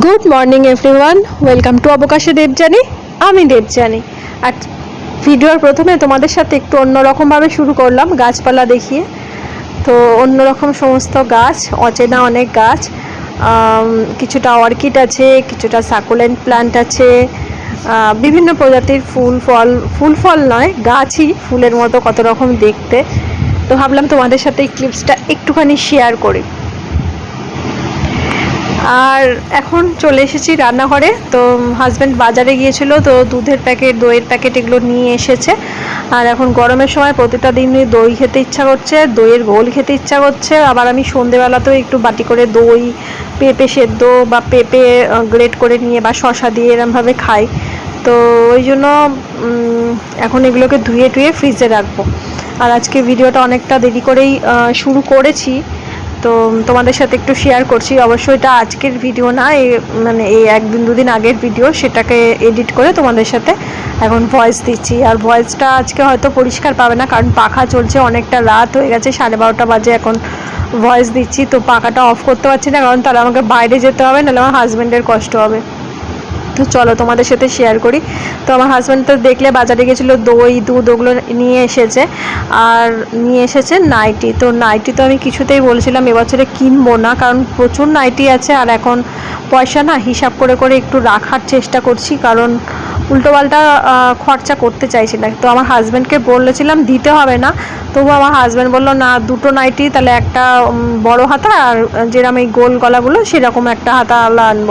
Good morning everyone welcome to অবকাশে Debjani আমি দেবজানি আর ভিডিওর প্রথমে তোমাদের সাথে একটু অন্যরকমভাবে শুরু করলাম, গাছপালা দেখিয়ে। তো অন্যরকম সমস্ত গাছ, অচেনা অনেক গাছ। কিছুটা অর্কিড আছে, কিছুটা সাকুলেন্ট প্ল্যান্ট আছে। বিভিন্ন প্রজাতির ফুল, ফল ফুল ফল নয়, গাছই ফুলের মতো কত রকম দেখতে। তো ভাবলাম তোমাদের সাথে এই ক্লিপসটা একটুখানি শেয়ার করি। আর এখন চলে এসেছি রান্নাঘরে। তো হাজব্যান্ড বাজারে গিয়েছিল, তো দুধের প্যাকেট দইয়ের প্যাকেট এগুলো নিয়ে এসেছে। আর এখন গরমের সময় প্রতিটা দিনই দই খেতে ইচ্ছা করছে, দইয়ের গোল খেতে ইচ্ছা করছে। আবার আমি সন্ধেবেলাতেও একটু বাটি করে দই, পেঁপে সেদ্ধ বা পেঁপে গ্রেট করে নিয়ে বা শশা দিয়ে এরমভাবে খাই। তো ওই জন্য এখন এগুলোকে ধুয়ে টুয়ে ফ্রিজে রাখব। আর আজকে ভিডিওটা অনেকটা দেরি করেই শুরু করেছি। তো তোমাদের সাথে একটু শেয়ার করছি। অবশ্যই এটা আজকের ভিডিও না, এই মানে এই একদিন, দুদিন আগের ভিডিও সেটাকে এডিট করে তোমাদের সাথে এখন ভয়েস দিচ্ছি। আর ভয়েসটা আজকে হয়তো পরিষ্কার পাবে না, কারণ পাখা চলছে অনেকটা রাত হয়ে গেছে, সাড়ে বারোটা বাজে এখন ভয়েস দিচ্ছি। তো পাখাটা অফ করতে পারছি না, কারণ তাহলে আমাকে বাইরে যেতে হবে, নাহলে আমার হাজব্যান্ডের কষ্ট হবে। তো চলো তোমাদের সাথে শেয়ার করি। তো আমার হাজব্যান্ড তো দেখলে বাজারে গেছিল দই, দুধ ওগুলো নিয়ে এসেছে আর নিয়ে এসেছে নাইটি। তো নাইটি তো আমি কিছুতেই বলছিলাম এবছরে কিনবো না, কারণ প্রচুর নাইটি আছে আর এখন পয়সা না হিসাব করে করে একটু রাখার চেষ্টা করছি, কারণ উল্টোপাল্টা খরচা করতে চাইছি না। তো আমার হাজব্যান্ডকে বলেছিলাম দিতে হবে না, তবু আমার হাজব্যান্ড বলল, না, দুটো নাইটি, তাহলে একটা বড় হাতা আর যেরকম এই গোল গলাগুলো, সেরকম একটা হাতা আনব।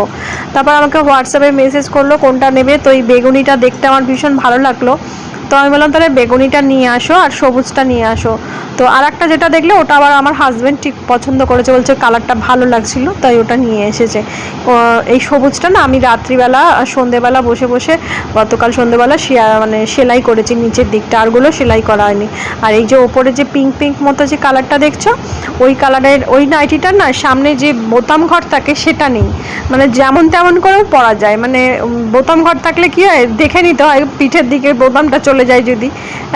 তারপর আমাকে হোয়াটসঅ্যাপে মেসেজ করল কোনটা নেবে? তো এই বেগুনিটা দেখতে আমার ভীষণ ভালো লাগল। তো আমি বললাম, তাহলে বেগুনিটা নিয়ে আসো আর সবুজটা নিয়ে আসো। তো আর একটা যেটা দেখলে, ওটা আবার আমার হাজব্যান্ড ঠিক পছন্দ করেছে, বলছে কালারটা ভালো লাগছিল, তাই ওটা নিয়ে এসেছে। এই সবুজটা না, আমি রাত্রিবেলা আর সন্ধেবেলা বসে বসে, গতকাল সন্ধেবেলা মানে সেলাই করেছি নিচের দিকটা আরগুলো সেলাই করা হয়নি। আর এই যে ওপরে যে পিঙ্ক পিঙ্ক মতো যে কালারটা দেখছ, ওই কালারের ওই নাইটিটার না, সামনে যে বোতাম ঘর থাকে, সেটা নেই। মানে যেমন তেমন করেও পরা যায়। মানে বোতাম ঘর থাকলে কি হয়, দেখে নিতে হয়, পিঠের দিকে বোতামটা চলে যায় যদি।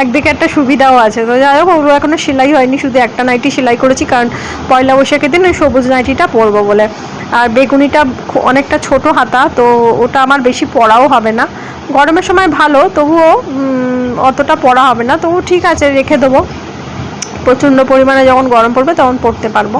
একদিকে একটা সুবিধাও আছে। তো যাই হোক, ওগুলো এখনও সেলাই হয়নি, শুধু একটা নাইটি সেলাই করেছি, কারণ পয়লা বৈশাখের দিন ওই সবুজ নাইটিটা পরবো বলে। আর বেগুনিটা অনেকটা ছোট হাতা, তো ওটা আমার বেশি পড়াও হবে না। গরমের সময় ভালো, তবুও অতটা পড়া হবে না। তবু ঠিক আছে, রেখে দেবো। প্রচণ্ড পরিমাণে যখন গরম পড়বে তখন পরতে পারব।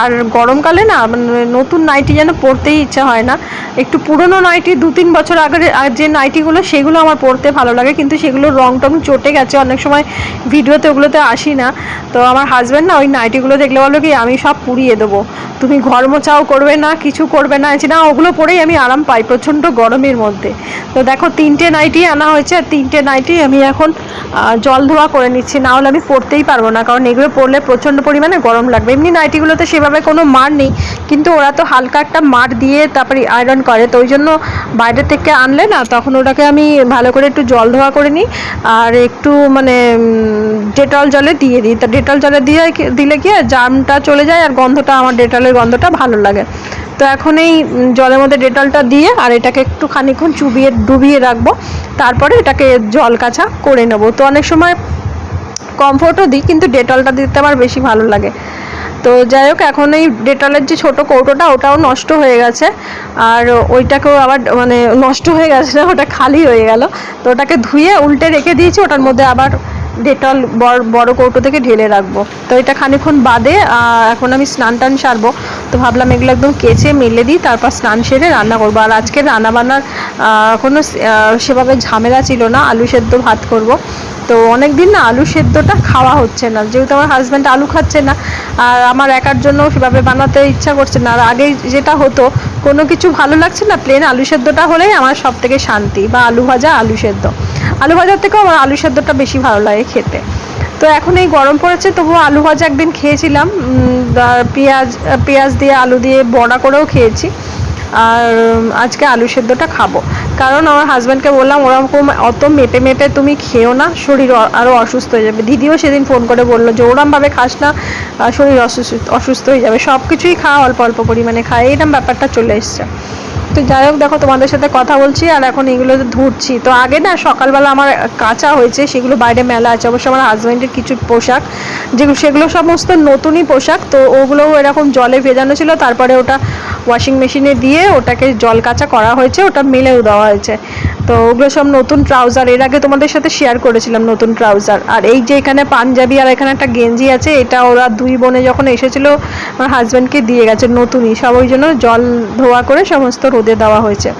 আর গরমকালে না মানে নতুন নাইটি যেন পরতেই ইচ্ছা হয় না। একটু পুরনো নাইটি দু তিন বছর আগের যে নাইটিগুলো সেগুলো আমার পরতে ভালো লাগে, কিন্তু সেগুলো রং টং চটে গেছে। অনেক সময় ভিডিওতে ওগুলোতে আসি না। তো আমার হাজব্যান্ড না ওই নাইটিগুলো দেখলে বলো কি, আমি সব পুড়িয়ে দেবো। তুমি ঘর মোছাও করবে না, কিছু করবে না। না ওগুলো পরেই আমি আরাম পাই প্রচণ্ড গরমের মধ্যে। তো দেখো তিনটে নাইটি আনা হয়েছে, আর তিনটে নাইটি আমি এখন জল ধোয়া করে নিচ্ছি। না হলে আমি পরতেই পারব না, কারণ এগুলো পরলে প্রচণ্ড পরিমাণে গরম লাগবে। এমনি নাইটিগুলোতে সেভাবে কোনো মার নেই, কিন্তু ওরা তো হালকা একটা মার দিয়ে তারপরে আয়রন করে। তো ওই জন্য বাইরে থেকে আনলে না, তখন ওটাকে আমি ভালো করে একটু জল ধোয়া করে নিই, আর একটু মানে ডেটল জলে দিয়ে দিই। তা ডেটল জলে দিয়ে দিলে কি জামটা চলে যায় আর গন্ধটা, আমার ডেটলের গন্ধটা ভালো লাগে। তো এখন এই জলের মধ্যে ডেটলটা দিয়ে আর এটাকে একটু খানিক্ষণ চুবিয়ে, ডুবিয়ে রাখব। তারপরে এটাকে জল কাছা করে নেব। তো অনেক সময় কমফোর্টও দিই, কিন্তু ডেটলটা দিতে আমার বেশি ভালো লাগে। তো যাই হোক, এখন এই ডেটলের যে ছোটো কৌটোটা, ওটাও নষ্ট হয়ে গেছে। আর ওইটাকেও আবার মানে নষ্ট হয়ে গেছে না ওটা খালি হয়ে গেল। তো ওটাকে ধুয়ে উল্টে রেখে দিয়েছি, ওটার মধ্যে আবার ডেটল বড় বড় কৌটো থেকে ঢেলে রাখব। তো এটা খানিক্ষণ বাদে এখন আমি স্নান টান সারবো। তো ভাবলাম এগুলো একদম কেচে মেলে দিই, তারপর স্নান সেরে রান্না করব। আর আজকে রান্না বান্নার কোনো সেভাবে ঝামেলা ছিল না, আলু সেদ্ধ ভাত করব। তো অনেক দিন না আলু সেদ্ধটা খাওয়া হচ্ছে না, যেহেতু আমার হাজব্যান্ড আলু খাচ্ছে না। আর আমার একার জন্য সেভাবে বানাতে ইচ্ছা করছে না। আর আগে যেটা হতো কোনো কিছু ভালো লাগছে না? প্লেন আলু সেদ্ধটা হলেই আমার সব থেকে শান্তি বা আলু ভাজা, আলু সেদ্ধ। আলু ভাজার থেকেও আমার আলু সেদ্ধটা বেশি ভালো লাগে খেতে। তো এখন এই গরম পড়েছে, তবুও আলু ভাজা একদিন খেয়েছিলাম। পেঁয়াজ পেঁয়াজ দিয়ে, আলু দিয়ে বড়া করেও খেয়েছি। আর আজকে আলু সেদ্ধটা খাব। কারণ আমার হাজব্যান্ডকে বললাম ওরকম অত মেপে মেপে তুমি খেও না, শরীর আরও অসুস্থ হয়ে যাবে। দিদিও সেদিন ফোন করে বলল যে, ওরমভাবে খাস না শরীর অসুস্থ অসুস্থ হয়ে যাবে। সব কিছুই খাওয়া অল্প অল্প পরিমাণে খায়। এইরকম ব্যাপারটা চলে এসছে। তো যাই হোক, দেখো তোমাদের সাথে কথা বলছি আর এখন এগুলো ধুচ্ছি তো আগে না সকালবেলা আমার কাঁচা হয়েছে, সেগুলো বাইরে মেলা আছে। অবশ্য আমার হাজব্যান্ডের কিছু পোশাক যেগুলো সেগুলো সমস্ত নতুনই পোশাক। তো ওগুলোও এরকম জলে ভেজানো ছিল, তারপরে ওটা ওয়াশিং মেশিনে দিয়ে ওটাকে জল কাচা করা হয়েছে, ওটা মেলেও দেওয়া হয়েছে। তো ওগুলো সব নতুন ট্রাউজার এর আগে তোমাদের সাথে শেয়ার করেছিলাম নতুন ট্রাউজার আর এই যে এখানে পাঞ্জাবি আর এখানে একটা গেঞ্জি আছে, এটা ওরা দুই বোনে যখন এসেছিল, আমার হাজব্যান্ডকে দিয়ে গেছে নতুনই। সব ওই জন্য জল ধোয়া করে সমস্ত রোদে দেওয়া হয়েছে।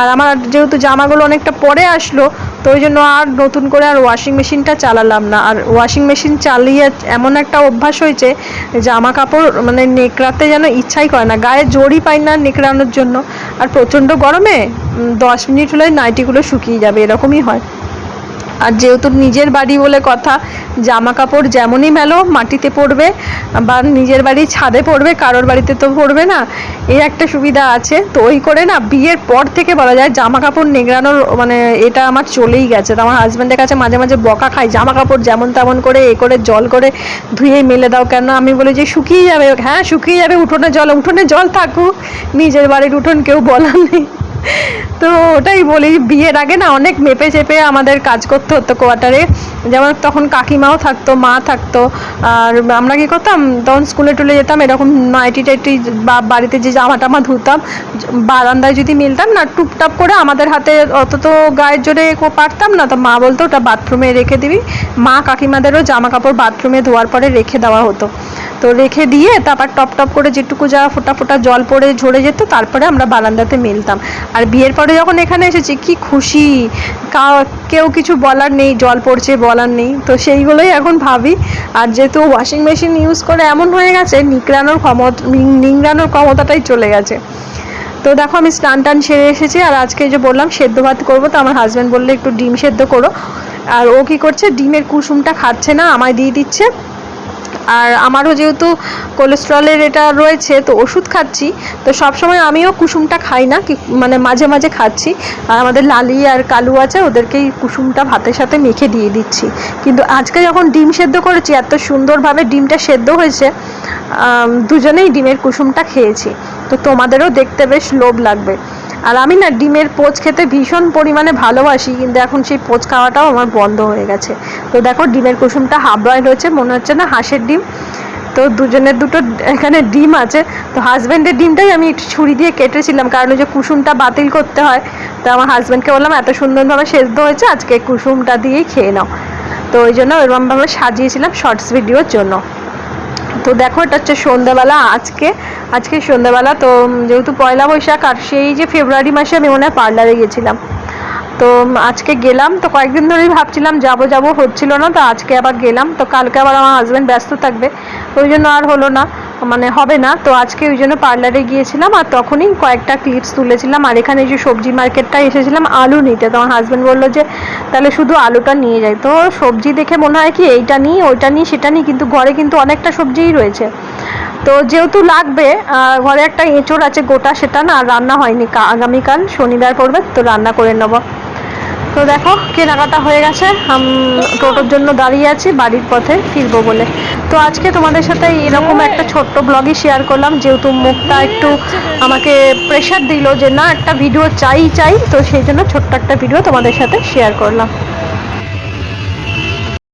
আর আমার যেহেতু জামাগুলো অনেকটা পরে আসলো, তো ওই জন্য আর নতুন করে আর ওয়াশিং মেশিনটা চালালাম না। আর ওয়াশিং মেশিন চালিয়ে এমন একটা অভ্যাস হয়েছে জামা কাপড় মানে নেকড়াতে যেন ইচ্ছাই করে না। গায়ে জোরই পাই না নেকড়ানোর জন্য। আর প্রচণ্ড গরমে দশ মিনিট হলে নাইটিগুলো শুকিয়ে যাবে, এরকমই হয়। আর যেহেতু নিজের বাড়ি বলে কথা জামা কাপড় যেমনই মেলো, মাটিতে পড়বে বা নিজের বাড়ি ছাদে পড়বে, কারোর বাড়িতে তো পড়বে না, এই একটা সুবিধা আছে। তো ওই করে না, বিয়ের পর থেকে বলা যায় জামা কাপড় নেগড়ানোর মানে এটা আমার চলেই গেছে। তো আমার হাজব্যান্ডের কাছে মাঝে মাঝে বকা খাই জামা কাপড় যেমন তেমন করে, এ করে জল করে ধুয়ে মেলে দাও কেন? আমি বলি যে, শুকিয়ে যাবে। হ্যাঁ শুকিয়ে যাবে, উঠোনে জল উঠোনে জল থাকুক, নিজের বাড়ির উঠোন কেউ বলার নেই। তো ওটাই বলি, বিয়ের আগে না অনেক মেপে চেপে আমাদের কাজ করতে হতো কোয়ার্টারে যেমন তখন কাকিমাও থাকতো, মা থাকতো। আর আমরা কি করতাম, তখন স্কুলে টুলে যেতাম, এরকম নাইটি টাইটি বা বাড়িতে যে জামা টামা ধুতাম, বারান্দায় যদি মিলতাম না, টুপটাপ করে আমাদের হাতে অত তো গায়ের জোরে পারতাম না। তো মা বলতো, ওটা বাথরুমে রেখে দিবি। মা কাকিমাদেরও জামা কাপড় বাথরুমে ধোয়ার পরে রেখে দেওয়া হতো। তো রেখে দিয়ে তারপর টপ টপ করে যেটুকু যা ফোটা ফোটা জল পড়ে ঝরে যেত, তারপরে আমরা বারান্দাতে মেলতাম। আর বিয়ের পরে যখন এখানে এসেছি, কি খুশি। কেউ কিছু বলার নেই, জল পড়ছে বলার নেই। তো সেইগুলোই এখন ভাবি। আর যেহেতু ওয়াশিং মেশিন ইউজ করে এমন হয়ে গেছে নিকড়ানোর ক্ষমতা নিংড়ানোর ক্ষমতাটাই চলে গেছে। তো দেখো আমি স্নান টান সেরে এসেছি, আর আজকে যে বললাম সেদ্ধ ভাত করব, তো আমার হাজব্যান্ড বললে একটু ডিম সেদ্ধ করো। আর ও কি করছে, ডিমের কুসুমটা খাচ্ছে না, আমায় দিয়ে দিচ্ছে। আর আমারও যেহেতু কোলেস্ট্রলের এটা রয়েছে, তো ওষুধ খাচ্ছি। তো সব সময় আমিও কুসুমটা খাই না মানে মাঝে মাঝে খাচ্ছি। আর আমাদের লালি আর কালু আছে, ওদেরকেই কুসুমটা ভাতের সাথে মেখে দিয়ে দিচ্ছি। কিন্তু আজকে যখন ডিম সেদ্ধ করেছি, এত সুন্দরভাবে ডিমটা সেদ্ধ হয়েছে দুজনেই ডিমের কুসুমটা খেয়েছি। তো তোমাদেরও দেখতে বেশ লোভ লাগবে। আর আমি না ডিমের পোচ খেতে ভীষণ পরিমাণে ভালোবাসি, কিন্তু এখন সেই পোচ খাওয়াটাও আমার বন্ধ হয়ে গেছে। তো দেখো ডিমের কুসুমটা হাফ বয়েল হয়েছে মনে হচ্ছে না হাঁসের ডিম। তো দুজনের দুটো এখানে ডিম আছে। তো হাজব্যান্ডের ডিমটাই আমি একটু ছুরি দিয়ে কেটেছিলাম, কারণ ওই যে কুসুমটা বাতিল করতে হয়। তো আমার হাজব্যান্ডকে বললাম, এত সুন্দরভাবে সেদ্ধ হয়েছে, আজকে কুসুমটা দিয়েই খেয়ে নাও। তো ওই জন্য ওইরকমভাবে সাজিয়েছিলাম শর্টস ভিডিওর জন্য। তো দেখো, এটা হচ্ছে সন্ধ্যাবেলা, আজকে আজকে সন্ধ্যাবেলা। তো যেহেতু পয়লা বৈশাখ, আর সেই যে ফেব্রুয়ারি মাসে আমি মনে হয় পার্লারে গেছিলাম। তো আজকে গেলাম, তো কয়েকদিন ধরেই ভাবছিলাম যাব যাব হচ্ছিল না, তো আজকে আবার গেলাম, তো কালকে আবার আমার হাজব্যান্ড ব্যস্ত থাকবে ওই জন্য আর হলো না মানে হবে না, তো আজকে ওই জন্য পার্লারে গিয়েছিলাম আর তখনই কয়েকটা ক্লিপস তুলেছিলাম, আর এখানে যে সবজি মার্কেটটা এসেছিলাম, আলু নিতে, তো আমার হাজব্যান্ড বলল যে, তাহলে শুধু আলুটা নিয়ে যাই। তো সবজি দেখে মনে হয় কি, এইটা নিই, ওইটা নিই, সেটা নিই, কিন্তু ঘরে কিন্তু অনেকটা সবজিই রয়েছে। তো যেহেতু লাগবে ঘরে একটা এঁচড় আছে, গোটা সেটা না রান্না হয়নি আগামীকাল শনিবার পড়বে, তো রান্না করে নেব। তো দেখো, কেনাকাটা হয়ে গেছে। টোটোর জন্য দাঁড়িয়ে আছি, বাড়ির পথে ফিরবো বলে। তো আজকে তোমাদের সাথে এরকম একটা ছোট্ট ব্লগই শেয়ার করলাম, যেহেতু মুখটা একটু আমাকে প্রেশার দিল যে, না, একটা ভিডিও চাই চাই। তো সেই জন্য ছোট্ট একটা ভিডিও তোমাদের সাথে শেয়ার করলাম।